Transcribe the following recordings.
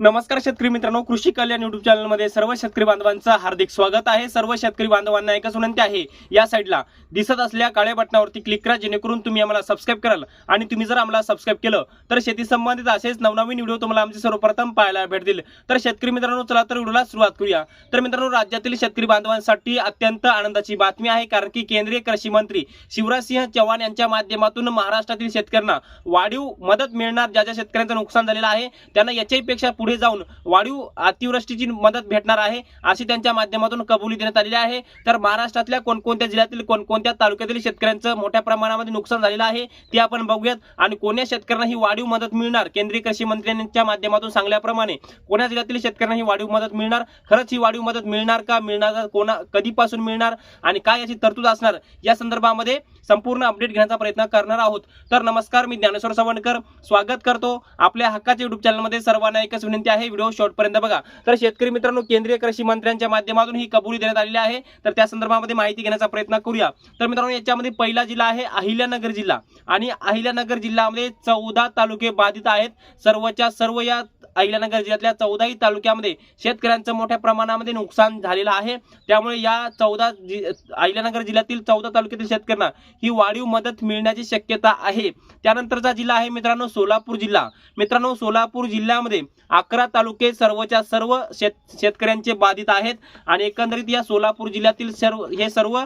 नमस्कार शेतकरी मित्रांनो कृषी कल्याण युट्यूब चॅनलमध्ये सर्व शेतकरी बांधवांचं हार्दिक स्वागत आहे. सर्व शेतकरी बांधवांना एकच विनंती आहे या साईडला दिसत असल्या काळ्या बटनावरती क्लिक करा जेणेकरून तुम्ही आम्हाला सबस्क्राईब कराल. आणि तुम्ही जर आम्हाला सबस्क्राईब केलं तर शेती संबंधित असेच नवनवीन व्हिडिओ तुम्हाला आमचे सर्वप्रथम पाहायला भेटतील तर शेतकरी मित्रांनो चला तर व्हिडिओला सुरुवात करूया. तर मित्रांनो राज्यातील शेतकरी बांधवांसाठी अत्यंत आनंदाची बातमी आहे कारण की केंद्रीय कृषी मंत्री शिवराज सिंह चव्हाण यांच्या माध्यमातून महाराष्ट्रातील शेतकऱ्यांना वाढीव मदत मिळणार ज्या ज्या शेतकऱ्यांचं नुकसान झालेलं आहे त्यांना याच्याहीपेक्षा पुढे पुढे जाऊन वाढीव अतिवृष्टीची मदत भेटणार आहे अशी त्यांच्या माध्यमातून कबुली देण्यात आलेली आहे. तर महाराष्ट्रातल्या कोणकोणत्या जिल्ह्यातील कोणकोणत्या तालुक्यातील शेतकऱ्यांचं मोठ्या प्रमाणामध्ये नुकसान झालेलं आहे ते आपण बघूयात. आणि कोण्या शेतकऱ्यांना ही वाढीव मदत मिळणार? केंद्रीय कृषी मंत्र्यांच्या माध्यमातून सांगल्याप्रमाणे कोण्या जिल्ह्यातील शेतकऱ्यांना ही वाढीव मदत मिळणार? खरंच ही वाढीव मदत मिळणार का? मिळणार कोणा कधीपासून मिळणार? आणि काय याची तरतूद असणार? या संदर्भामध्ये संपूर्ण अपडेट घेण्याचा प्रयत्न करणार आहोत. तर नमस्कार मी ज्ञानेश्वर सवणकर स्वागत करतो आपल्या हक्काच्या युट्यूब चॅनलमध्ये सर्वांना एकच विनंती विनंती आहे व्हिडिओ शॉर्टपर्यंत बघा. तर शेतकरी मित्रांनो केंद्रीय कृषी मंत्र्यांच्या माध्यमातून ही कबुली देण्यात आलेली आहे. तर त्या संदर्भामध्ये माहिती घेण्याचा प्रयत्न करूया. तर मित्रांनो याच्यामध्ये पहिला जिल्हा आहे अहिल्यानगर जिल्हा. आणि अहिल्यानगर जिल्ह्यामध्ये चौदा तालुके बाधित आहेत. सर्वच्या सर्व या अहिल्यानगर जिल्ह्यातल्या चौदाही तालुक्यामध्ये शेतकऱ्यांचं मोठ्या प्रमाणामध्ये नुकसान झालेलं आहे. त्यामुळे या चौदा जि अहिल्यानगर जिल्ह्यातील चौदा तालुक्यातील शेतकऱ्यांना ही वाढीव मदत मिळण्याची शक्यता आहे. त्यानंतरचा जिल्हा आहे मित्रांनो सोलापूर जिल्हा. मित्रांनो सोलापूर जिल्ह्यामध्ये अकरा तालुके सर्वच्या सर्व शेत शेतकऱ्यांचे बाधित आहेत आणि एकंदरीत या सोलापूर जिल्ह्यातील सर्व हे सर्व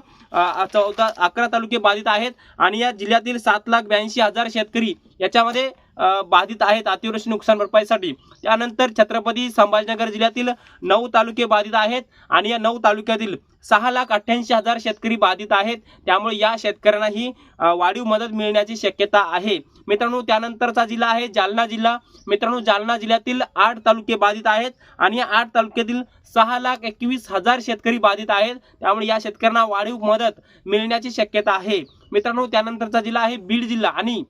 चौदा अकरा तालुके बाधित आहेत आणि या जिल्ह्यातील सात लाख ब्याऐंशी हजार शेतकरी याच्यामध्ये बाधित आहेत अतिवृष्टी नुकसान भरपाईसाठी. त्यानंतर छत्रपती संभाजीनगर जिल्ह्यातील नऊ तालुके बाधित आहेत आणि या नऊ तालुक्यातील सहा लाख अठ्ठ्याऐंशी हजार शेतकरी बाधित आहेत. त्यामुळे या शेतकऱ्यांना ही वाढीव मदत मिळण्याची शक्यता आहे. मित्रांनो त्यानंतरचा जिल्हा आहे जालना जिल्हा. मित्रांनो जालना जिल्ह्यातील आठ तालुके बाधित आहेत आणि या आठ तालुक्यातील सहा लाख एकवीस हजार शेतकरी बाधित आहेत. त्यामुळे या शेतकऱ्यांना वाढीव मदत मिळण्याची शक्यता आहे. मित्रांनो त्यानंतरचा जिल्हा आहे बीड जिल्हा आणि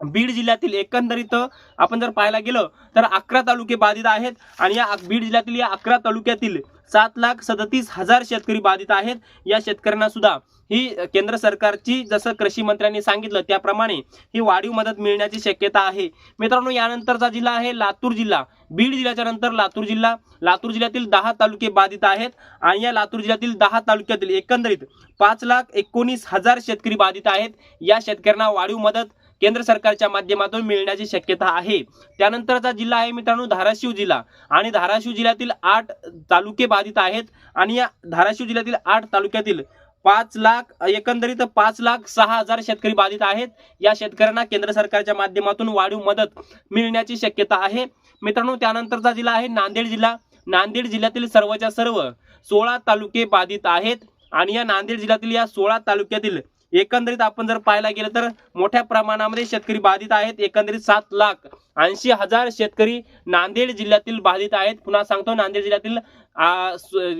बीड जिल्ह्यातील एकंदरीत आपण जर पाहायला गेलं तर अकरा तालुके बाधित आहेत आणि या बीड जिल्ह्यातील या अकरा तालुक्यातील सात लाख सदतीस हजार शेतकरी बाधित आहेत. या शेतकऱ्यांना सुद्धा ही केंद्र सरकारची जसं कृषी मंत्र्यांनी सांगितलं त्याप्रमाणे ही वाढीव मदत मिळण्याची शक्यता आहे. मित्रांनो यानंतरचा जिल्हा आहे लातूर जिल्हा. बीड जिल्ह्याच्या नंतर लातूर जिल्हा. लातूर जिल्ह्यातील दहा तालुके बाधित आहेत आणि या लातूर जिल्ह्यातील दहा तालुक्यातील एकंदरीत पाच लाख एकोणीस हजार शेतकरी बाधित आहेत. या शेतकऱ्यांना वाढीव मदत केंद्र सरकारच्या माध्यमातून मिळण्याची शक्यता आहे. त्यानंतरचा जिल्हा आहे मित्रांनो धाराशिव जिल्हा. आणि धाराशिव जिल्ह्यातील आठ तालुके बाधित आहेत. आणि या धाराशिव जिल्ह्यातील आठ तालुक्यातील पाच लाख एकंदरीत पाच लाख सहा हजार शेतकरी बाधित आहेत. या शेतकऱ्यांना केंद्र सरकारच्या माध्यमातून वाढीव मदत मिळण्याची शक्यता आहे. मित्रांनो त्यानंतरचा जिल्हा आहे नांदेड जिल्हा. नांदेड जिल्ह्यातील सर्वच्या सर्व सोळा तालुके बाधित आहेत. आणि या नांदेड जिल्ह्यातील या सोळा तालुक्यातील एकंदरीत आपण जर पाहायला गेलं तर मोठ्या प्रमाणामध्ये शेतकरी बाधित आहेत. एकंदरीत सात लाख ऐंशी हजार शेतकरी नांदेड जिल्ह्यातील बाधित आहेत. पुन्हा सांगतो नांदेड जिल्ह्यातील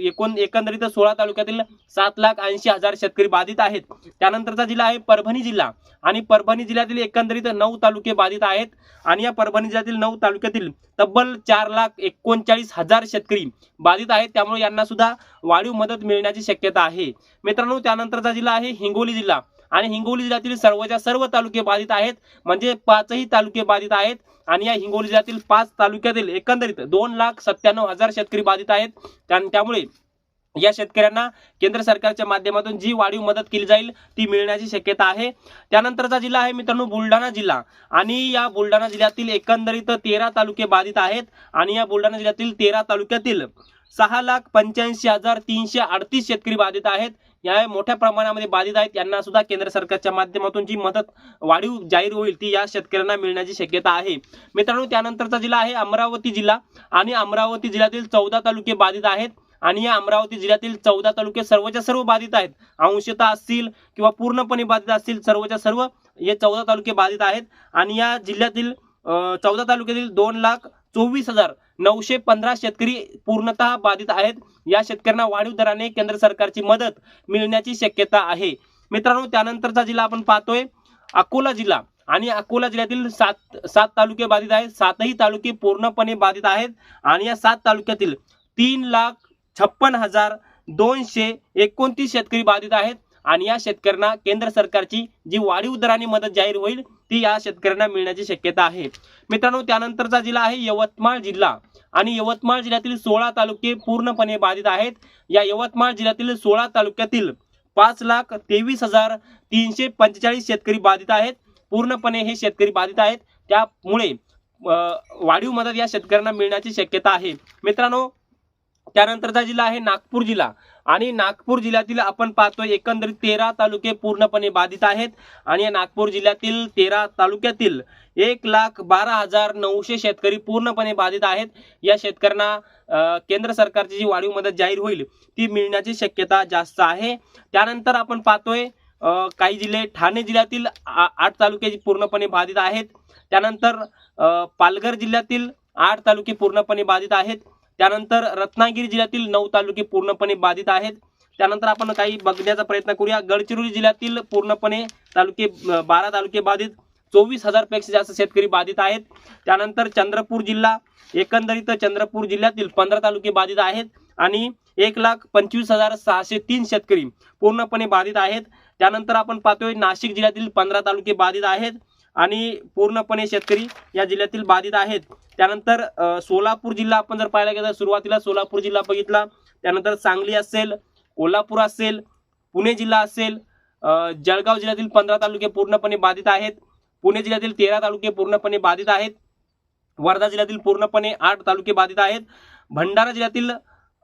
एकूण एकंदरीत सोळा तालुक्यातील सात लाख ऐंशी हजार शेतकरी बाधित आहेत. त्यानंतरचा जिल्हा आहे परभणी जिल्हा. आणि परभणी जिल्ह्यातील एकंदरीत नऊ तालुके बाधित आहेत. आणि या परभणी जिल्ह्यातील नऊ तालुक्यातील तब्बल चार लाख एकोणचाळीस हजार शेतकरी बाधित आहेत. त्यामुळे यांना सुद्धा वाढीव मदत मिळण्याची शक्यता आहे. मित्रांनो त्यानंतरचा जिल्हा आहे हिंगोली जिल्हा. आणि हिंगोली जिल्ह्यातील सर्वच्या सर्व तालुके बाधित आहेत. म्हणजे पाचही तालुके बाधित आहेत. आणि या हिंगोली जिल्ह्यातील पाच तालुक्यातील एकंदरीत दोन लाख सत्त्याण्णव हजार शेतकरी बाधित आहेत. त्यामुळे या शेतकऱ्यांना केंद्र सरकारच्या माध्यमातून जी वाढीव मदत केली जाईल ती मिळण्याची शक्यता आहे. त्यानंतरचा जिल्हा आहे मित्रांनो बुलढाणा जिल्हा. आणि या बुलढाणा जिल्ह्यातील एकंदरीत तेरा तालुके बाधित आहेत. आणि या बुलढाणा जिल्ह्यातील तेरा तालुक्यातील सहा लाख पंच्याऐंशी हजार तीनशे अडतीस शेतकरी बाधित आहेत. या मोठ्या प्रमाणामध्ये बाधित आहेत. यांना सुद्धा केंद्र सरकारच्या माध्यमातून जी मदत वाढीव जाहीर होईल ती या शेतकऱ्यांना मिळण्याची शक्यता आहे. मित्रांनो त्यानंतरचा जिल्हा आहे अमरावती जिल्हा. आणि अमरावती जिल्ह्यातील चौदा तालुके बाधित आहेत. आणि या अमरावती जिल्ह्यातील चौदा तालुके सर्वच्या सर्व बाधित आहेत. अंशतः असतील किंवा पूर्णपणे बाधित असतील सर्वच्या सर्व हे चौदा तालुके बाधित आहेत. आणि या जिल्ह्यातील चौदा तालुक्यातील दोन लाख चोवीस हजार नऊशे पंधरा शेतकरी पूर्णतः बाधित आहेत. या शेतकऱ्यांना वाढीव दराने केंद्र सरकारची मदत मिळण्याची शक्यता आहे. मित्रांनो त्यानंतरचा जिल्हा आपण पाहतोय. अकोला जिल्हा. आणि अकोला जिल्ह्यातील सात सात तालुके बाधित आहेत. सातही तालुके पूर्णपणे बाधित आहेत. आणि या सात तालुक्यातील तीन लाख छप्पन हजार दोनशे एकोणतीस शेतकरी बाधित आहेत. आणि या शेतकऱ्यांना केंद्र सरकारची जी वाढीव दराने मदत जाहीर होईल ती या शेतकऱ्यांना मिळण्याची शक्यता आहे. मित्रांनो त्यानंतरचा जिल्हा आहे यवतमाळ जिल्हा. आणि यवतमाळ जिल्ह्यातील सोळा तालुके पूर्णपणे बाधित आहेत. या यवतमाळ जिल्ह्यातील सोळा तालुक्यातील पाच लाख तेवीस हजार तीनशे पंचेचाळीस शेतकरी बाधित आहेत. पूर्णपणे हे शेतकरी बाधित आहेत. त्यामुळे अं, वाढीव मदत या शेतकऱ्यांना मिळण्याची शक्यता आहे. मित्रांनो त्यानंतरचा जिल्हा आहे नागपूर जिल्हा. आणि नागपूर जिल्ह्यातील आपण पाहतोय एकंदरीत तेरा तालुके पूर्णपणे बाधित आहेत. आणि या नागपूर जिल्ह्यातील तेरा तालुक्यातील एक लाख बारा हजार नऊशे शेतकरी पूर्णपणे बाधित आहेत. या शेतकऱ्यांना केंद्र सरकारची जी वाढीव मदत जाहीर होईल ती मिळण्याची शक्यता जास्त आहे. त्यानंतर आपण पाहतोय काही जिल्हे ठाणे जिल्ह्यातील आ- आठ तालुके पूर्णपणे बाधित आहेत. त्यानंतर पालघर जिल्ह्यातील आठ तालुके पूर्णपणे बाधित आहेत. त्यानंतर रत्नागिरी जिल्ह्यातील नऊ तालुके पूर्णपणे बाधित आहेत. त्यानंतर आपण काही बघण्याचा प्रयत्न करूया. गडचिरोली जिल्ह्यातील पूर्णपणे तालुके बारा तालुके बाधित. चोवीस हजारपेक्षा जास्त शेतकरी बाधित आहेत. त्यानंतर चंद्रपूर जिल्हा एकंदरीत चंद्रपूर जिल्ह्यातील पंधरा तालुके बाधित आहेत आणि एक लाख पंचवीस हजार सहाशे तीन शेतकरी पूर्णपणे बाधित आहेत. त्यानंतर आपण पाहतोय नाशिक जिल्ह्यातील पंधरा तालुके बाधित आहेत. आणि पूर्णपणे शेतकरी या जिल्ह्यातील बाधित आहेत. त्यानंतर सोलापूर जिल्हा आपण जर पाहायला गेलं तर सुरुवातीला सोलापूर जिल्हा बघितला. त्यानंतर सांगली असेल कोल्हापूर असेल पुणे जिल्हा असेल जळगाव जिल्ह्यातील पंधरा तालुके पूर्णपणे बाधित आहेत. पुणे जिल्ह्यातील तेरा तालुके पूर्णपणे बाधित आहेत. वर्धा जिल्ह्यातील पूर्णपणे आठ तालुके बाधित आहेत. भंडारा जिल्ह्यातील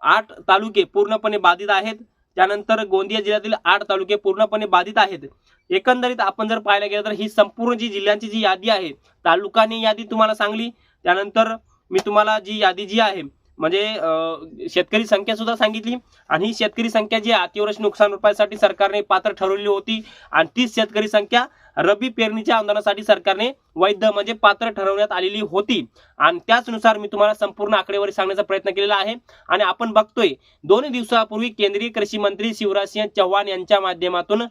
आठ तालुके पूर्णपणे बाधित आहेत. त्यानंतर गोंदिया जिल्ह्यातील आठ तालुके पूर्णपणे बाधित आहेत. एकंदरीत आपण जर पाहायला गेलं तर ही संपूर्ण जी जिल्ह्यांची जी यादी आहे तालुकानी यादी तुम्हाला सांगली. त्यानंतर मी तुम्हाला जी यादी जी आहे म्हणजे शेतकरी संख्या सुद्धा सांगितली आणि ही शेतकरी संख्या जी अतिवृष्टी नुकसान भरपाईसाठी सरकारने पात्र ठरवलेली होती आणि तीच शेतकरी संख्या रब्बी पेरणीच्या आंदोलनासाठी सरकारने वैध म्हणजे पात्र ठरवण्यात आलेली होती. आणि त्याचनुसार मी तुम्हाला संपूर्ण आकडेवारी सांगण्याचा प्रयत्न केलेला आहे. आणि आपण बघतोय दोन दिवसापूर्वी केंद्रीय कृषी मंत्री शिवराज सिंह चौहान यांच्या माध्यमातून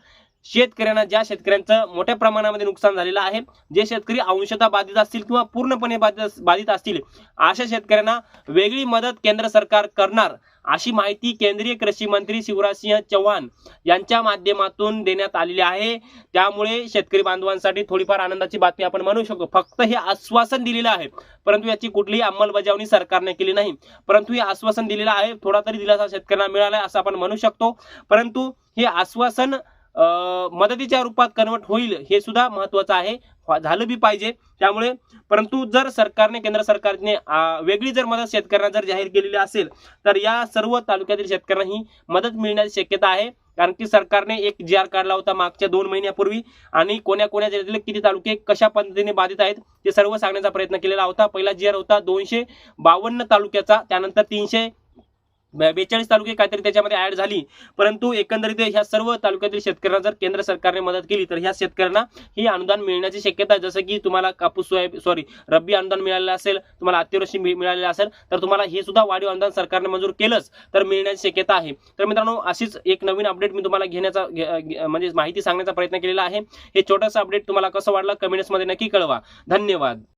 शेतकऱ्यांना ज्या शेतकऱ्यांचं मोठ्या प्रमाणामध्ये नुकसान झालेलं आहे जे शेतकरी अंशतः बाधित असतील किंवा पूर्णपणे बाधित बाधित असतील अशा शेतकऱ्यांना वेगळी मदत केंद्र सरकार करणार अशी माहिती केंद्रीय कृषी मंत्री शिवराज सिंह चौहान यांच्या माध्यमातून देण्यात आलेली आहे. त्यामुळे शेतकरी बांधवांसाठी थोडीफार आनंदाची बातमी आपण म्हणू शकतो फक्त हे आश्वासन दिलेलं आहे परंतु याची कुठलीही अंमलबजावणी सरकारने केली नाही. परंतु हे आश्वासन दिलेलं आहे थोडा तरी दिलासा शेतकऱ्यांना मिळाला आहे असं आपण म्हणू शकतो. परंतु हे आश्वासन मदतीच्या रूपात कन्वर्ट होईल हे सुद्धा महत्वाचं आहे. झालं बी पाहिजे. त्यामुळे परंतु जर सरकारने केंद्र सरकारने वेगळी जर मदत शेतकऱ्यांना जर जाहीर केलेली असेल तर या सर्व तालुक्यातील शेतकऱ्यांना ही मदत मिळण्याची शक्यता आहे. कारण की सरकारने एक जी आर काढला होता मागच्या दोन महिन्यापूर्वी. आणि कोण्या कोण्या जिल्ह्यातील किती तालुके कशा पद्धतीने बाधित आहेत ते सर्व सांगण्याचा प्रयत्न केलेला होता. पहिला जी आर होता दोनशे बावन्न तालुक्याचा त्यानंतर तीनशे बेचाळीस तालुके काहीतरी त्याच्यामध्ये ऍड झाली. परंतु एकंदरीत ह्या सर्व तालुक्यातील शेतकऱ्यांना जर केंद्र सरकारने मदत केली तर ह्या शेतकऱ्यांना ही अनुदान मिळण्याची शक्यता जसं की तुम्हाला कापूस सोयाबीन सॉरी रब्बी अनुदान मिळालेलं असेल तुम्हाला अतिवृष्टी मिळालेलं असेल तर तुम्हाला हे सुद्धा वाढीव अनुदान सरकारने मंजूर केलंच तर मिळण्याची शक्यता आहे. तर मित्रांनो अशीच एक नवीन अपडेट मी तुम्हाला घेण्याचा म्हणजे माहिती सांगण्याचा प्रयत्न केलेला आहे. हे छोटंसं अपडेट तुम्हाला कसं वाटलं कमेंट्समध्ये नक्की कळवा. धन्यवाद.